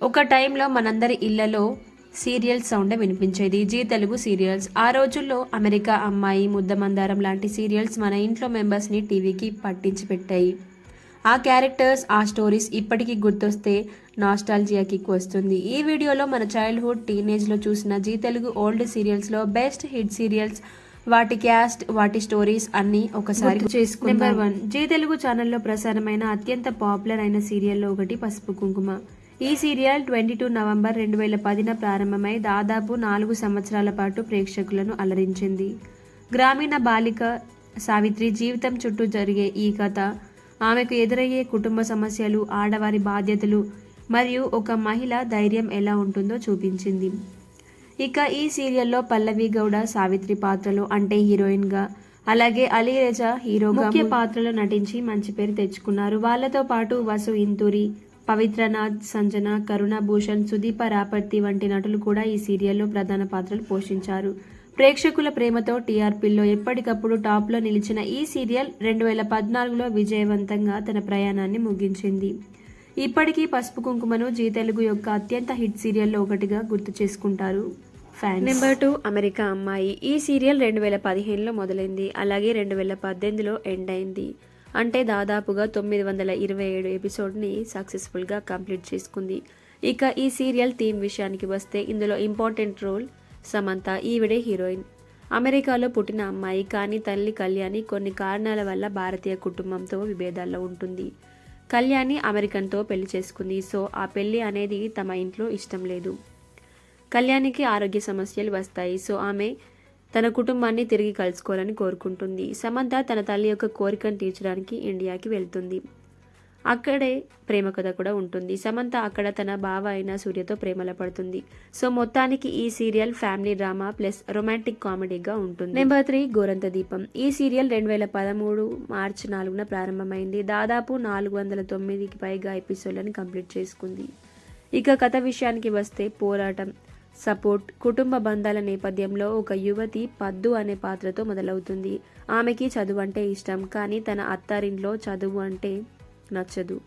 ఒక టైంలో మనందరి ఇళ్ళలో serial sound వినిపించేది. Zee Telugu serials. ఆ రోజుల్లో అమెరికా అమ్మాయి ముద్దమందారం లాంటి సీరియల్స్ మన ఇంట్లో మెంబర్స్ని టీవీకి పట్టించి పెట్టాయి ఆ క్యారెక్టర్స్ ఆ స్టోరీస్ ఇప్పటికీ గుర్తొస్తే నాస్టాలజియా కిక్ వస్తుంది. ఈ వీడియోలో మన చైల్డ్హుడ్ టీనేజ్లో చూసిన జీ తెలుగు ఓల్డ్ సీరియల్స్లో బెస్ట్ హిట్ సీరియల్స్ వాటి క్యాస్ట్ వాటి స్టోరీస్ అన్ని ఒకసారి నెంబర్ వన్. జీ తెలుగు ఛానల్లో ప్రసారమైన అత్యంత పాపులర్ అయిన సీరియల్లో ఒకటి పసుపు కుంకుమ. ఈ సీరియల్ ట్వంటీ టూ నవంబర్ రెండు వేల పదిన ప్రారంభమై దాదాపు నాలుగు సంవత్సరాల పాటు ప్రేక్షకులను అలరించింది. గ్రామీణ బాలిక సావిత్రి జీవితం చుట్టూ జరిగే ఈ కథ ఆమెకు ఎదురయ్యే కుటుంబ సమస్యలు ఆడవారి బాధ్యతలు మరియు ఒక మహిళ ధైర్యం ఎలా ఉంటుందో చూపించింది. ఇక ఈ సీరియల్లో పల్లవి గౌడ సావిత్రి పాత్రలో అంటే హీరోయిన్గా అలాగే అలీ రేజా హీరోగా ముఖ్య పాత్రలో నటించి మంచి పేరు తెచ్చుకున్నారు. వాళ్ళతో పాటు వసు ఇంతూరి పవిత్రనాథ్ సంజన కరుణభూషణ్ సుదీప రాపర్తి వంటి నటులు కూడా ఈ సీరియల్లో ప్రధాన పాత్రలు పోషించారు. ప్రేక్షకుల ప్రేమతో టీఆర్పీలో ఎప్పటికప్పుడు టాప్లో నిలిచిన ఈ సీరియల్ రెండు వేల పద్నాలుగులో విజయవంతంగా తన ప్రయాణాన్ని ముగించింది. ఇప్పటికీ పసుపు కుంకుమను జీ తెలుగు యొక్క అత్యంత హిట్ సీరియల్లో ఒకటిగా గుర్తు చేసుకుంటారు ఫ్యాన్ నెంబర్ టూ అమెరికా అమ్మాయి. ఈ సీరియల్ రెండు వేల పదిహేనులో మొదలైంది. అలాగే రెండు వేల పద్దెనిమిదిలో ఎండ్ అయింది. అంటే దాదాపుగా తొమ్మిది వందల ఇరవై ఏడు ఎపిసోడ్ని సక్సెస్ఫుల్గా కంప్లీట్ చేసుకుంది. ఇక ఈ సీరియల్ థీమ్ విషయానికి వస్తే ఇందులో ఇంపార్టెంట్ రోల్ సమంత ఈవిడే హీరోయిన్. అమెరికాలో పుట్టిన అమ్మాయి కానీ తల్లి కళ్యాణి కొన్ని కారణాల వల్ల భారతీయ కుటుంబంతో విభేదాల్లో ఉంటుంది. కళ్యాణి అమెరికన్తో పెళ్ళి చేసుకుంది సో ఆ పెళ్ళి అనేది తమ ఇంట్లో ఇష్టం లేదు. కళ్యాణికి ఆరోగ్య సమస్యలు వస్తాయి సో ఆమె తన కుటుంబాన్ని తిరిగి కలుసుకోవాలని కోరుకుంటుంది. సమంత తన తల్లి యొక్క కోరికను తీర్చడానికి ఇండియాకి వెళ్తుంది. అక్కడే ప్రేమ కథ కూడా ఉంటుంది. సమంత అక్కడ తన బావ అయిన సూర్యతో ప్రేమలో పడుతుంది. సో మొత్తానికి ఈ serial family drama plus romantic కామెడీగా ఉంటుంది. నెంబర్ త్రీ గోరంత దీపం. ఈ సీరియల్ రెండు వేల పదమూడు మార్చి నాలుగున ప్రారంభమైంది. దాదాపు నాలుగు వందల తొమ్మిదికి పైగా ఎపిసోడ్లను కంప్లీట్ చేసుకుంది. ఇక కథ విషయానికి వస్తే పోరాటం. సపోర్ట్ కుటుంబ బంధాల నేపథ్యంలో ఒక యువతి పద్దు అనే పాత్రతో మొదలవుతుంది. ఆమెకి చదువు అంటే ఇష్టం కానీ తన అత్తారింట్లో చదువు అంటే నచ్చదు.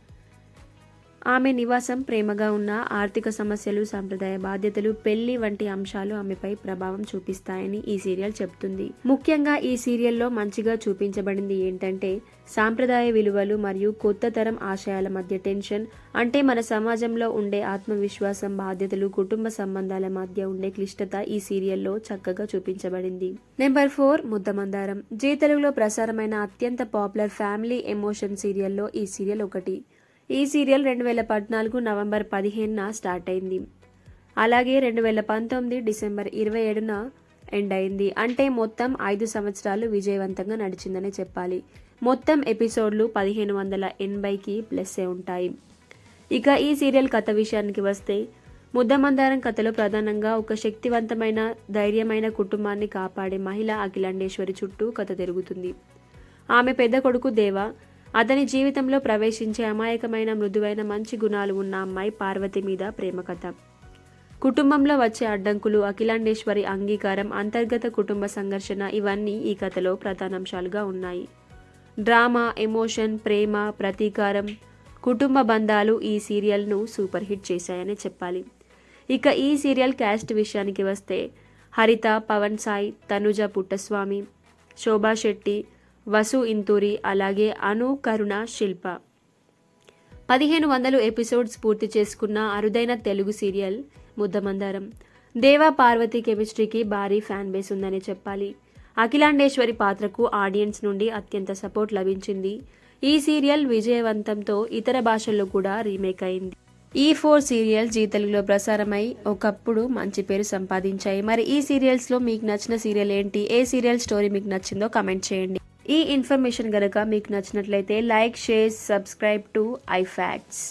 ఆమె నివాసం ప్రేమగా ఉన్న ఆర్థిక సమస్యలు సాంప్రదాయ బాధ్యతలు పెళ్ళి వంటి అంశాలు ఆమెపై ప్రభావం చూపిస్తాయని ఈ సీరియల్ చెప్తుంది ముఖ్యంగా ఈ సీరియల్లో మంచిగా చూపించబడింది ఏంటంటే సాంప్రదాయ విలువలు మరియు కొత్త తరం ఆశయాల మధ్య టెన్షన్ అంటే మన సమాజంలో ఉండే ఆత్మవిశ్వాసం బాధ్యతలు కుటుంబ సంబంధాల మధ్య ఉండే క్లిష్టత ఈ సీరియల్లో చక్కగా చూపించబడింది. Number four Muddamandaram. జీ తెలుగులో ప్రసారమైన అత్యంత పాపులర్ ఫ్యామిలీ ఎమోషన్ సీరియల్లో ఈ సీరియల్ ఒకటి. ఈ సీరియల్ రెండు వేల పద్నాలుగు నవంబర్ పదిహేనున స్టార్ట్ అయింది. అలాగే రెండు వేల పంతొమ్మిది డిసెంబర్ ఇరవై ఏడున ఎండ్ అయింది. అంటే మొత్తం ఐదు సంవత్సరాలు విజయవంతంగా నడిచిందనే చెప్పాలి. మొత్తం ఎపిసోడ్లు పదిహేను వందల ఎనభైకి ప్లస్సే ఉంటాయి. ఇక ఈ సీరియల్ కథ విషయానికి వస్తే ముద్దమందారం కథలో ప్రధానంగా ఒక శక్తివంతమైన ధైర్యమైన కుటుంబాన్ని కాపాడే మహిళ అఖిలాండేశ్వరి చుట్టూ కథ తిరుగుతుంది. ఆమె పెద్ద కొడుకు దేవ అతని జీవితంలో ప్రవేశించే అమాయకమైన మృదువైన మంచి గుణాలు ఉన్న అమ్మాయి పార్వతి మీద ప్రేమ కథ కుటుంబంలో వచ్చే అడ్డంకులు అఖిలాండేశ్వరి అంగీకారం అంతర్గత కుటుంబ సంఘర్షణ ఇవన్నీ ఈ కథలో ప్రధానాంశాలుగా ఉన్నాయి. డ్రామా ఎమోషన్ ప్రేమ ప్రతీకారం కుటుంబ బంధాలు ఈ సీరియల్ను సూపర్ హిట్ చేశాయని చెప్పాలి. ఇక ఈ సీరియల్ క్యాస్ట్ విషయానికి వస్తే హరిత పవన్ సాయి తనుజ పుట్టస్వామి శోభా శెట్టి వసు ఇంతూరి అలాగే అను కరుణ శిల్ప. పదిహేను వందలు ఎపిసోడ్స్ పూర్తి చేసుకున్న అరుదైన తెలుగు సీరియల్ ముద్దమందారం. దేవా పార్వతి కెమిస్ట్రీకి భారీ ఫ్యాన్ బేస్ ఉందని చెప్పాలి. అఖిలాండేశ్వరి పాత్రకు ఆడియన్స్ నుండి అత్యంత సపోర్ట్ లభించింది. ఈ సీరియల్ విజయవంతంతో ఇతర భాషల్లో కూడా రీమేక్ అయింది. ఈ ఫోర్ సీరియల్ జీ తెలుగులో ప్రసారమై ఒకప్పుడు మంచి పేరు సంపాదించాయి. మరి ఈ సీరియల్స్లో మీకు నచ్చిన సీరియల్ ఏంటి? ఏ సీరియల్ స్టోరీ మీకు నచ్చిందో కమెంట్ చేయండి. ఈ ఇన్ఫర్మేషన్ కనుక మీకు నచ్చినట్లయితే like share subscribe to I facts